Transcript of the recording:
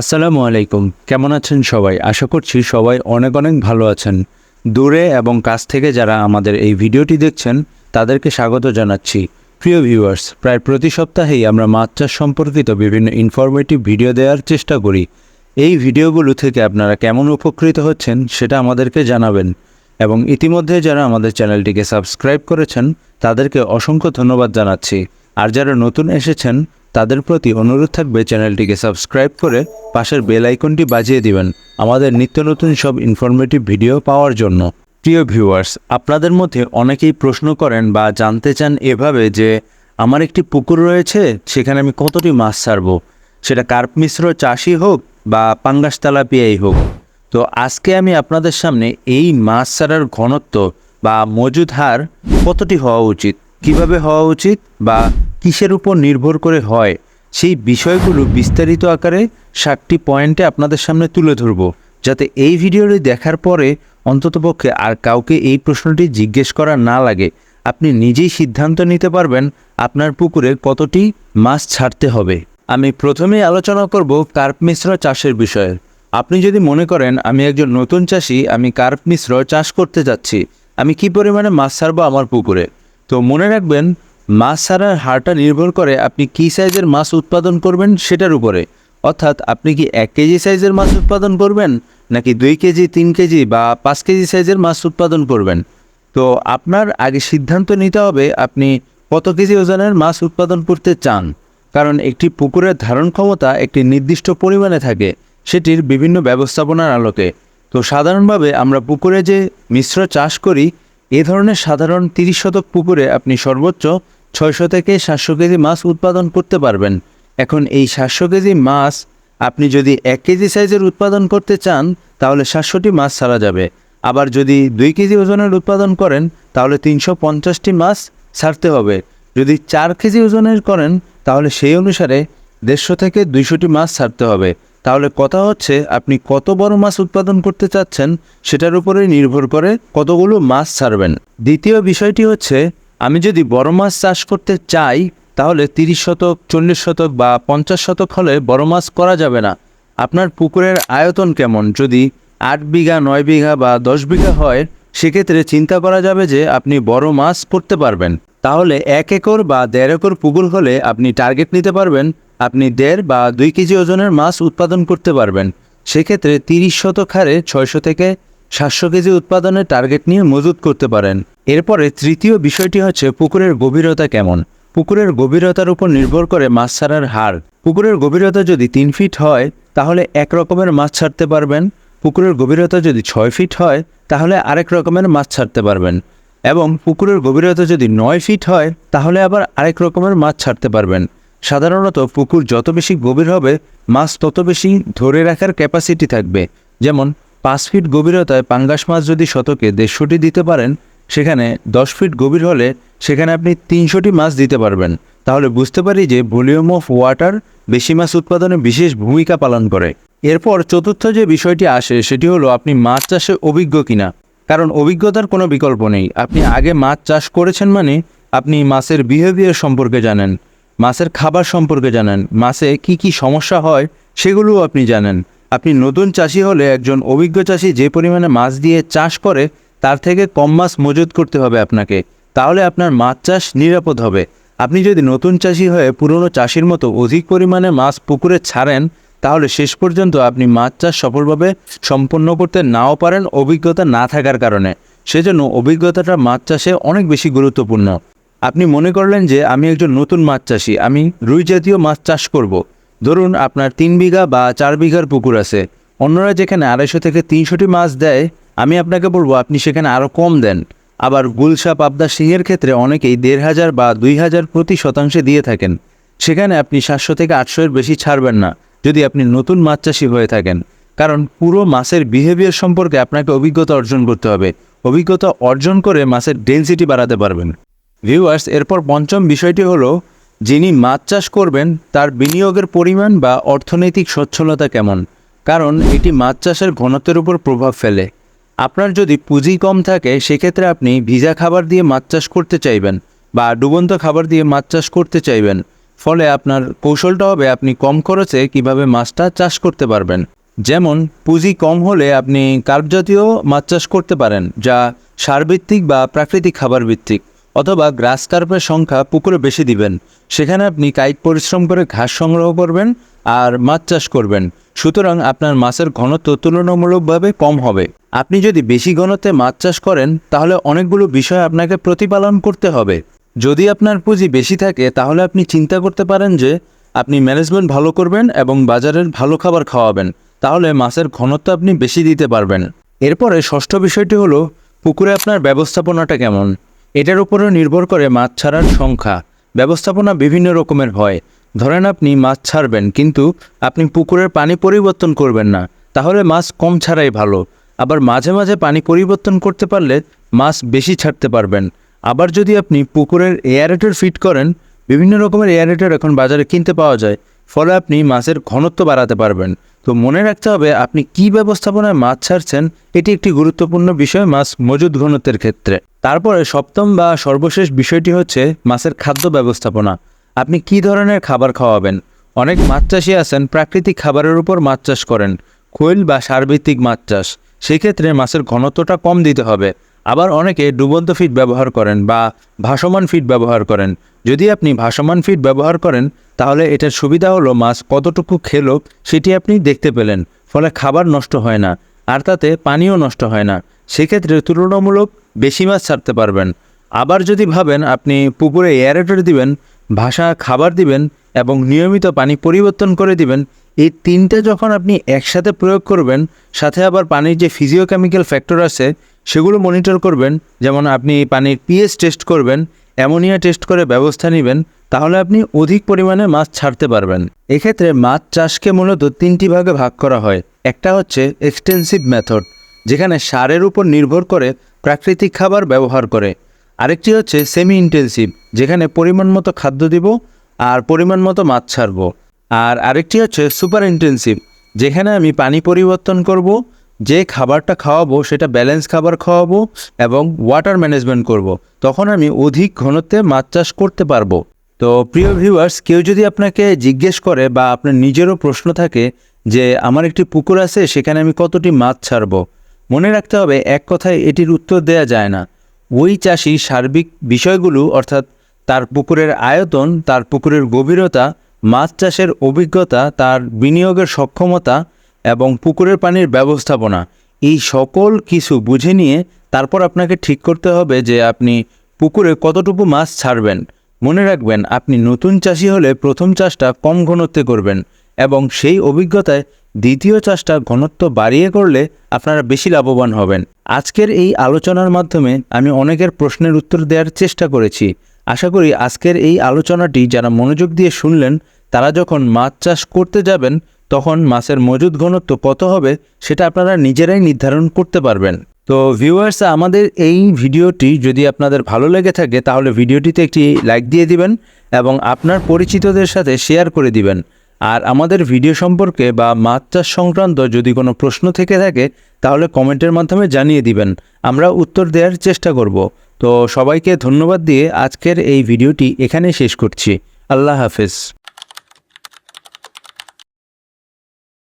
আসসালামু আলাইকুম। কেমন আছেন সবাই? আশা করছি সবাই অনেক অনেক ভালো আছেন। দূরে এবং কাছ থেকে যারা আমাদের এই ভিডিওটি দেখছেন, তাদেরকে স্বাগত জানাচ্ছি। প্রিয় ভিউয়ার্স প্রায় প্রতি সপ্তাহেই আমরা মাছ চাষ সম্পর্কিত বিভিন্ন ইনফরমেটিভ ভিডিও দেওয়ার চেষ্টা করি। এই ভিডিওগুলো থেকে আপনারা কেমন উপকৃত হচ্ছেন, সেটা আমাদেরকে জানাবেন। এবং ইতিমধ্যে যারা আমাদের চ্যানেলটিকে সাবস্ক্রাইব করেছেন, তাদেরকে অসংখ্য ধন্যবাদ জানাচ্ছি। আর যারা নতুন এসেছেন তাদের প্রতি অনুরোধ থাকবে চ্যানেলটিকে সাবস্ক্রাইব করে পাশের বেল আইকনটি বাজিয়ে দিবেন আমাদের নিত্য নতুন সব ইনফরমেটিভ ভিডিও পাওয়ার জন্য। প্রিয় ভিউয়ার্স আপনাদের মধ্যে অনেকেই প্রশ্ন করেন বা জানতে চান এভাবে যে আমার একটি পুকুর রয়েছে, সেখানে আমি কতটি মাছ ছাড়বো? সেটা কার্প মিশ্র চাষি হোক বা পাঙ্গাস তালাপিয়াই হোক। তো আজকে আমি আপনাদের সামনে এই মাছ ছাড়ার ঘনত্ব বা মজুদ হার কতটি হওয়া উচিত? কীভাবে হওয়া উচিত বা কিসের উপর নির্ভর করে হয়, সেই বিষয়গুলো বিস্তারিত আকারে সাতটি পয়েন্টে আপনাদের সামনে তুলে ধরব, যাতে এই ভিডিওটি দেখার পরে অন্ততপক্ষে আর কাউকে এই প্রশ্নটি জিজ্ঞেস করা না লাগে। আপনি নিজেই সিদ্ধান্ত নিতে পারবেন আপনার পুকুরে কতটি মাছ ছাড়তে হবে। আমি প্রথমেই আলোচনা করব কার্প মিশ্র চাষের বিষয়ে। আপনি যদি মনে করেন, আমি একজন নতুন চাষি, আমি কার্প মিশ্র চাষ করতে যাচ্ছি, আমি কি পরিমাণে মাছ ছাড়বো আমার পুকুরে? তো মনে রাখবেন মাছ ছাড়ার হারটা নির্ভর করে আপনি কী সাইজের মাছ উৎপাদন করবেন সেটার উপরে। অর্থাৎ আপনি কি এক কেজি সাইজের মাছ উৎপাদন করবেন, নাকি দুই কেজি, তিন কেজি বা পাঁচ কেজি সাইজের মাছ উৎপাদন করবেন? তো আপনার আগে সিদ্ধান্ত নিতে হবে আপনি কত কেজি ওজনের মাছ উৎপাদন করতে চান। কারণ একটি পুকুরের ধারণ ক্ষমতা একটি নির্দিষ্ট পরিমাণে থাকে, সেটির বিভিন্ন ব্যবস্থাপনার আলোকে তো সাধারণভাবে আমরা পুকুরে যে মিশ্র চাষ করি, এ ধরনের সাধারণ তিরিশ শতক পুকুরে আপনি সর্বোচ্চ ছয়শো থেকে সাতশো কেজি মাছ উৎপাদন করতে পারবেন। এখন এই সাতশো কেজি মাছ আপনি যদি এক কেজি সাইজের উৎপাদন করতে চান, তাহলে সাতশোটি মাছ ছাড়া যাবে। আবার যদি দুই কেজি ওজনের উৎপাদন করেন, তাহলে তিনশো পঞ্চাশটি মাছ ছাড়তে হবে। যদি চার কেজি ওজনের করেন, তাহলে সেই অনুসারে দেড়শো থেকে দুইশোটি মাছ ছাড়তে হবে। তাহলে কথা হচ্ছে, আপনি কত বড় মাছ উৎপাদন করতে চাচ্ছেন, সেটার উপরেই নির্ভর করে কতগুলো মাছ ছাড়বেন। দ্বিতীয় বিষয়টি হচ্ছে আমি যদি বড় মাছ চাষ করতে চাই, তাহলে তিরিশ শতক, চল্লিশ শতক বা পঞ্চাশ শতক হলে বড় মাছ করা যাবে না। আপনার পুকুরের আয়তন কেমন? যদি আট বিঘা, নয় বিঘা বা দশ বিঘা হয়, সেক্ষেত্রে চিন্তা করা যাবে যে আপনি বড় মাছ করতে পারবেন। তাহলে এক একর বা দেড় একর পুকুর হলে আপনি টার্গেট নিতে পারবেন। আপনি দেড় বা দুই কেজি ওজনের মাছ উৎপাদন করতে পারবেন। সেক্ষেত্রে তিরিশ শতক হারে ছয়শো থেকে সাতশো কেজি উৎপাদনের টার্গেট নিয়ে মজুত করতে পারেন। এরপরে তৃতীয় বিষয়টি হচ্ছে পুকুরের গভীরতা কেমন? পুকুরের গভীরতার উপর নির্ভর করে মাছ ছাড়ার হার। পুকুরের গভীরতা যদি তিন ফিট হয়, তাহলে এক রকমের মাছ ছাড়তে পারবেন। পুকুরের গভীরতা যদি ছয় ফিট হয়, তাহলে আরেক রকমের মাছ ছাড়তে পারবেন। এবং পুকুরের গভীরতা যদি নয় ফিট হয়, তাহলে আবার আরেক রকমের মাছ ছাড়তে পারবেন। সাধারণত পুকুর যত বেশি গভীর হবে, মাছ তত বেশি ধরে রাখার ক্যাপাসিটি থাকবে। যেমন পাঁচ ফিট গভীরতায় পাঙ্গাস মাছ যদি শতকে দেড়শোটি দিতে পারেন, সেখানে দশ ফিট গভীর হলে সেখানে আপনি তিনশোটি মাছ দিতে পারবেন। তাহলে বুঝতে পারি যে ভলিউম অফ ওয়াটার বেশি মাছ উৎপাদনে বিশেষ ভূমিকা পালন করে। এরপর চতুর্থ যে বিষয়টি আসে, সেটি হলো আপনি মাছ চাষে অভিজ্ঞ কিনা। কারণ অভিজ্ঞতার কোনো বিকল্প নেই। আপনি আগে মাছ চাষ করেছেন মানে আপনি মাছের বিহেভিয়ার সম্পর্কে জানেন, মাছের খাবার সম্পর্কে জানেন, মাছে কি কি সমস্যা হয় সেগুলোও আপনি জানেন। আপনি নতুন চাষি হলে একজন অভিজ্ঞ চাষি যে পরিমাণে মাছ দিয়ে চাষ করে, তার থেকে কম মাছ মজুত করতে হবে আপনাকে। তাহলে আপনার মাছ চাষ নিরাপদ হবে। আপনি যদি নতুন চাষি হয়ে পুরনো চাষির মতো অধিক পরিমাণে মাছ পুকুরে ছাড়েন, তাহলে শেষ পর্যন্ত আপনি মাছ চাষ সফলভাবে সম্পন্ন করতে নাও পারেন অভিজ্ঞতা না থাকার কারণে। সেজন্য অভিজ্ঞতাটা মাছ চাষে অনেক বেশি গুরুত্বপূর্ণ। আপনি মনে করলেন যে, আমি একজন নতুন মাছ চাষি, আমি রুই জাতীয় মাছ চাষ করব। ধরুন আপনার তিন বিঘা বা চার বিঘার পুকুর আছে। অন্যরা যেখানে আড়াইশো থেকে তিনশোটি মাছ দেয়, আমি আপনাকে বলব আপনি সেখানে আরও কম দেন। আবার গুলশা, পাবদা সিংয়ের ক্ষেত্রে অনেকেই দেড় হাজার বা দুই হাজার প্রতি শতাংশে দিয়ে থাকেন। সেখানে আপনি সাতশো থেকে আটশো এর বেশি ছাড়বেন না, যদি আপনি নতুন মাছ চাষি হয়ে থাকেন। কারণ পুরো মাছের বিহেভিয়ার সম্পর্কে আপনাকে অভিজ্ঞতা অর্জন করতে হবে। অভিজ্ঞতা অর্জন করে মাছের ডেন্সিটি বাড়াতে পারবেন। ভিউয়ার্স এরপর পঞ্চম বিষয়টি হলো যিনি মাছ চাষ করবেন, তার বিনিয়োগের পরিমাণ বা অর্থনৈতিক সচ্ছলতা কেমন? কারণ এটি মাছ চাষের ঘনত্বের উপর প্রভাব ফেলে। আপনার যদি পুঁজি কম থাকে, সেক্ষেত্রে আপনি ভিজা খাবার দিয়ে মাছ চাষ করতে চাইবেন বা ডুবন্ত খাবার দিয়ে মাছ চাষ করতে চাইবেন। ফলে আপনার কৌশলটা হবে আপনি কম খরচে কীভাবে মাছটা চাষ করতে পারবেন। যেমন, পুঁজি কম হলে আপনি কার্প জাতীয় মাছ চাষ করতে পারেন, যা সারভিত্তিক বা প্রাকৃতিক খাবার ভিত্তিক অথবা গ্রাস কার্পের সংখ্যা পুকুরে বেশি দিবেন। সেখানে আপনি কায়িক পরিশ্রম করে ঘাস সংগ্রহ করবেন আর মাছ চাষ করবেন। সুতরাং আপনার মাছের ঘনত্ব তুলনামূলকভাবে কম হবে। আপনি যদি বেশি ঘনত্বে মাছ চাষ করেন, তাহলে অনেকগুলো বিষয় আপনাকে প্রতিপালন করতে হবে। যদি আপনার পুঁজি বেশি থাকে, তাহলে আপনি চিন্তা করতে পারেন যে, আপনি ম্যানেজমেন্ট ভালো করবেন এবং বাজারের ভালো খাবার খাওয়াবেন। তাহলে মাছের ঘনত্ব আপনি বেশি দিতে পারবেন। এরপরে ষষ্ঠ বিষয়টি হলো, পুকুরে আপনার ব্যবস্থাপনাটা কেমন? এটার উপরে নির্ভর করে মাছ ছাড়ার সংখ্যা। ব্যবস্থাপনা বিভিন্ন রকমের হয়। ধরেন আপনি মাছ ছাড়বেন, কিন্তু আপনি পুকুরের পানি পরিবর্তন করবেন না। তাহলে মাছ কম ছাড়াই ভালো। আবার মাঝে মাঝে পানি পরিবর্তন করতে পারলে মাছ বেশি ছাড়তে পারবেন। আবার যদি আপনি পুকুরের এয়ারেটর ফিট করেন, বিভিন্ন রকমের এয়ারেটর এখন বাজারে কিনতে পাওয়া যায়। ফলে আপনি মাছের ঘনত্ব বাড়াতে পারবেন। তো মনে রাখতে হবে, আপনি কি ব্যবস্থাপনায় মাছ ছাড়ছেন, এটি একটি গুরুত্বপূর্ণ বিষয় মাছ মজুদ ঘনত্বের ক্ষেত্রে। তারপরে সপ্তম বা সর্বশেষ বিষয়টি হচ্ছে মাছের খাদ্য ব্যবস্থাপনা। আপনি কি ধরনের খাবার খাওয়াবেন? অনেক মাছ চাষি আছেন, প্রাকৃতিক খাবারের উপর মাছ চাষ করেন খৈল বা সারভিত্তিক মাছ চাষ। সেক্ষেত্রে মাছের ঘনত্বটা কম দিতে হবে। আবার অনেকে ডুবন্ত ফিড ব্যবহার করেন বা ভাসমান ফিড ব্যবহার করেন। যদি আপনি ভাসমান ফিড ব্যবহার করেন তাহলে এটার সুবিধা হলো মাছ কতটুকু খেলো সেটি আপনি দেখতে পেলেন, ফলে খাবার নষ্ট হয় না, আর তাতে পানিও নষ্ট হয় না। সেক্ষেত্রে তুলনামূলক বেশি মাছ ছাড়তে পারবেন। আবার যদি ভাবেন আপনি পুকুরে এয়ারেটর দিবেন, ভাষা খাবার দিবেন এবং নিয়মিত পানি পরিবর্তন করে দিবেন, এই তিনটে যখন আপনি একসাথে প্রয়োগ করবেন, সাথে আবার পানির যে ফিজিওকেমিক্যাল ফ্যাক্টর আছে, সেগুলো মনিটর করবেন, যেমন আপনি পানির পিএস টেস্ট করবেন অ্যামোনিয়া টেস্ট করে ব্যবস্থা নেবেন, তাহলে আপনি অধিক পরিমাণে মাছ ছাড়তে পারবেন। এক্ষেত্রে মাছ চাষকে মূলত তিনটি ভাগে ভাগ করা হয়। একটা হচ্ছে এক্সটেন্সিভ মেথড যেখানে সারের উপর নির্ভর করে প্রাকৃতিক খাবার ব্যবহার করে। আরেকটি হচ্ছে সেমি ইন্টেন্সিভ যেখানে পরিমাণ মতো খাদ্য দিব আর পরিমাণ মতো মাছ ছাড়বো। আর আরেকটি হচ্ছে সুপার ইন্টেন্সিভ যেখানে আমি পানি পরিবর্তন করব যে খাবারটা খাওয়াবো সেটা ব্যালেন্স খাবার খাওয়াবো এবং ওয়াটার ম্যানেজমেন্ট করব। তখন আমি অধিক ঘনত্বে মাছ চাষ করতে পারব। তো প্রিয় ভিউয়ার্স কেউ যদি আপনাকে জিজ্ঞেস করে বা আপনার নিজেরও প্রশ্ন থাকে যে আমার একটি পুকুর আছে, সেখানে আমি কতটি মাছ ছাড়বো? মনে রাখতে হবে, এক কথায় এটির উত্তর দেয়া যায় না। ওই চাষি সার্বিক বিষয়গুলো, অর্থাৎ তার পুকুরের আয়তন, তার পুকুরের গভীরতা, মাছ চাষের অভিজ্ঞতা, তার বিনিয়োগের সক্ষমতা এবং পুকুরের পানির ব্যবস্থাপনা। এই সকল কিছু বুঝে নিয়ে তারপর আপনাকে ঠিক করতে হবে যে আপনি পুকুরে কতটুকু মাছ ছাড়বেন। মনে রাখবেন, আপনি নতুন চাষি হলে প্রথম চাষটা কম ঘনত্বে করবেন এবং সেই অভিজ্ঞতায় দ্বিতীয় চাষটা ঘনত্ব বাড়িয়ে করলে আপনারা বেশি লাভবান হবেন। আজকের এই আলোচনার মাধ্যমে আমি অনেকের প্রশ্নের উত্তর দেওয়ার চেষ্টা করেছি। আশা করি আজকের এই আলোচনাটি যারা মনোযোগ দিয়ে শুনলেন, তারা যখন মাছ চাষ করতে যাবেন তখন মাছের মজুদ ঘনত্ব কত হবে সেটা আপনারা নিজেরাই নির্ধারণ করতে পারবেন। তো ভিউয়ার্স আমাদের এই ভিডিওটি যদি আপনাদের ভালো লেগে থাকে, তাহলে ভিডিওটিতে একটি লাইক দিয়ে দিবেন এবং আপনার পরিচিতদের সাথে শেয়ার করে দিবেন। আর আমাদের ভিডিও সম্পর্কে বা মাছ চাষ সংক্রান্ত যদি কোনো প্রশ্ন থেকে থাকে, তাহলে কমেন্টের মাধ্যমে জানিয়ে দিবেন। আমরা উত্তর দেওয়ার চেষ্টা করব। তো সবাইকে ধন্যবাদ দিয়ে আজকের এই ভিডিওটি এখানে শেষ করছি। আল্লাহ হাফেজ।